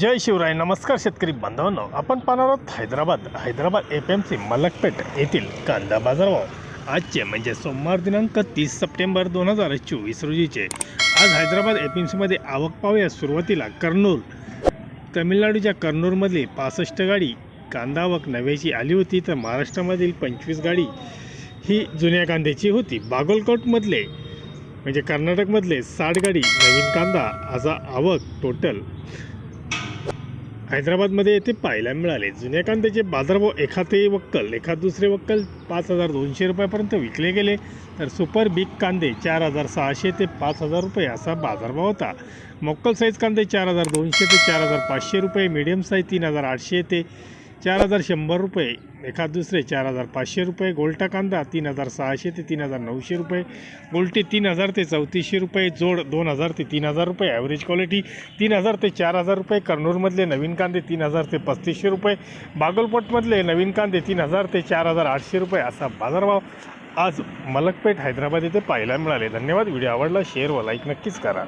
जय शिवराय नमस्कार शेतकरी बांधवांनो. आपण पाहणार आहोत Hyderabad. Hyderabad F M C Malakpet येथील कांदा बाजारभाव. आजचे म्हणजे सोमवार दिनांक तीस सप्टेंबर दोन हजार चोवीस रोजीचे. आज हैदराबाद एफ एम सीमध्ये आवक पाहूया सुरुवातीला कर्नूल. तमिळनाडूच्या कर्नूलमधली पासष्ट गाडी कांदा आवक नव्याची आली होती तर महाराष्ट्रामधील पंचवीस गाडी ही जुन्या कांद्याची होती. बागलकोटमधले म्हणजे कर्नाटकमधले साठ गाडी नवीन कांदा असा आवक टोटल हैदराबादमध्ये येथे पाहायला मिळाले. जुन्या कांद्याचे बाजारभाव एखादे वक्कल एखाद दुसरे वक्कल पाच हजार दोनशे रुपयापर्यंत विकले गेले. तर सुपर बिग कांदे चार हजार सहाशे ते पाच हजार रुपये असा बाजारभाव होता. मोक्कल साईज कांदे चार हजार दोनशे ते चार हजार पाचशे रुपये मिडियम साईज तीन हजार आठशे ते चार हजार शंभर रुपये एखाद दुसरे चार हजार पाचशे रुपये गोल्टा कांदा तीन हजार सहाशे ते तीन हजार नऊशे रुपये गोल्टी तीन हजार ते चौतीसशे रुपये जोड दोन हजार ते तीन हजार रुपये ॲव्हरेज क्वालिटी तीन हजार ते चार हजार रुपये कर्नूरमधले नवीन कांदे तीन हजार ते पस्तीसशे रुपये बागलकोटमधले नवीन कांदे तीन हजार ते चार हजार आठशे रुपये असा बाजारभाव आज मलकपेठ हैदराबाद येथे पाहायला मिळाले. धन्यवाद. व्हिडिओ आवडला शेअर व लाईक नक्कीच करा.